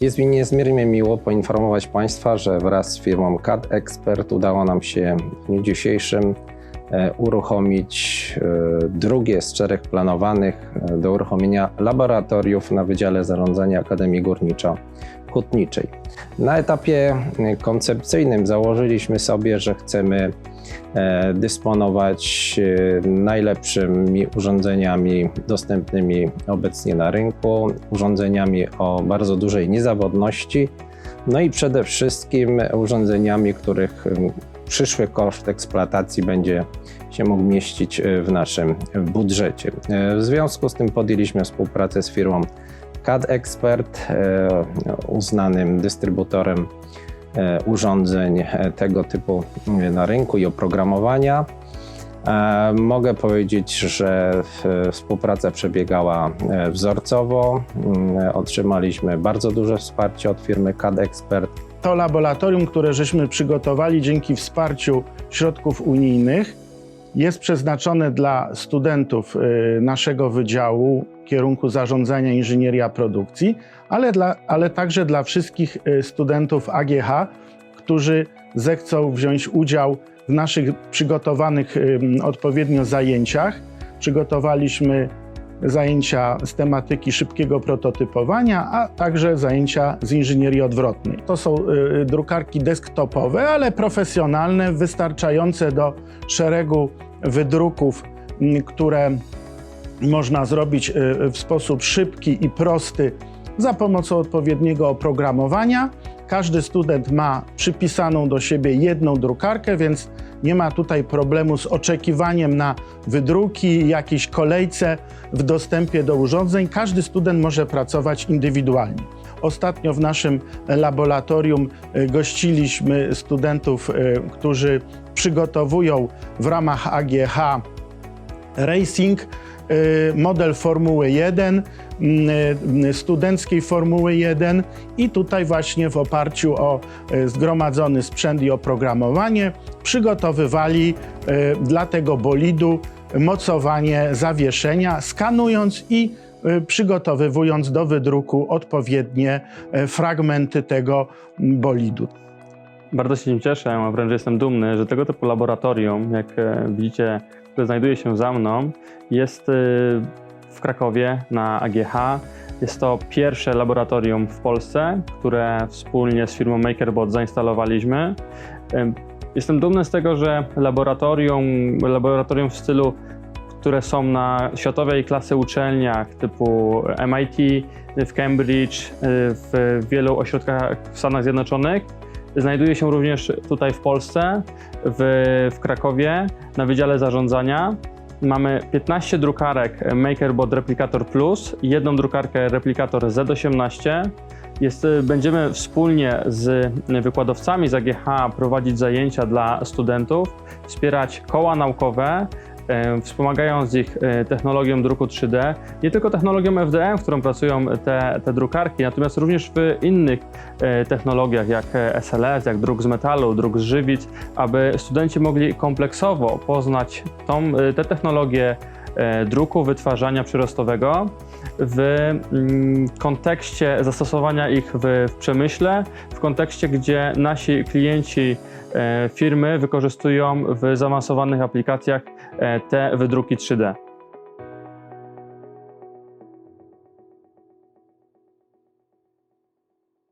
Jest mi niezmiernie miło poinformować Państwa, że wraz z firmą CAD Expert udało nam się w dniu dzisiejszym uruchomić e, drugie z czterech planowanych e, do uruchomienia laboratoriów na Wydziale Zarządzania Akademii Górniczo-Hutniczej. Na etapie e, koncepcyjnym założyliśmy sobie, że chcemy e, dysponować e, najlepszymi urządzeniami dostępnymi obecnie na rynku, urządzeniami o bardzo dużej niezawodności, no i przede wszystkim urządzeniami, których przyszły koszt eksploatacji będzie się mógł mieścić e, w naszym budżecie. E, W związku z tym podjęliśmy współpracę z firmą CAD Expert, e, uznanym dystrybutorem urządzeń tego typu na rynku i oprogramowania. Mogę powiedzieć, że współpraca przebiegała wzorcowo. Mm, Otrzymaliśmy bardzo duże wsparcie od firmy CAD Expert. To laboratorium, które żeśmy przygotowali dzięki wsparciu środków unijnych, jest przeznaczone dla studentów y, naszego wydziału kierunku zarządzania inżynieria produkcji, ale, dla, ale także dla wszystkich y, studentów AGH, którzy zechcą wziąć udział w naszych przygotowanych odpowiednio zajęciach. Przygotowaliśmy zajęcia z tematyki szybkiego prototypowania, a także zajęcia z inżynierii odwrotnej. To są y, drukarki desktopowe, ale profesjonalne, wystarczające do szeregu wydruków, m, które można zrobić y, w sposób szybki i prosty za pomocą odpowiedniego oprogramowania. Każdy student ma przypisaną do siebie jedną drukarkę, więc nie ma tutaj problemu z oczekiwaniem na wydruki, jakiejś kolejce w dostępie do urządzeń. Każdy student może pracować indywidualnie. Ostatnio w naszym laboratorium y, gościliśmy studentów, y, którzy przygotowują w ramach AGH Racing model Formuły 1, y, studenckiej Formuły 1 i tutaj właśnie w oparciu o y, zgromadzony sprzęt i oprogramowanie przygotowywali y, dla tego bolidu mocowanie zawieszenia, skanując i y, przygotowywując do wydruku odpowiednie y, fragmenty tego bolidu. Bardzo się cieszę, a wręcz jestem dumny, że tego typu laboratorium, jak e, widzicie, które znajduje się za mną, jest e, w Krakowie na AGH. Jest to pierwsze laboratorium w Polsce, które wspólnie z firmą MakerBot zainstalowaliśmy. Jestem dumny z tego, że laboratorium, laboratorium w stylu, które są na światowej klasy uczelniach typu MIT, w Cambridge, e, w wielu ośrodkach w Stanach Zjednoczonych, Znajduje się również tutaj w Polsce, w, w Krakowie, na Wydziale Zarządzania. Mamy 15 drukarek MakerBot Replicator Plus jedną drukarkę Replicator Z18. Jest, będziemy wspólnie z wykładowcami z AGH prowadzić zajęcia dla studentów, wspierać koła naukowe, e, wspomagając ich e, technologią druku 3D, nie tylko technologią FDM, w którą pracują te, te drukarki, natomiast również w innych technologiach jak e, SLS, jak druk z metalu, druk z żywic, aby studenci mogli kompleksowo poznać tą, e, te technologie e, druku, wytwarzania przyrostowego w mm, kontekście zastosowania ich w, w przemyśle, w kontekście, gdzie nasi klienci e, firmy wykorzystują w zaawansowanych aplikacjach e, te wydruki 3D.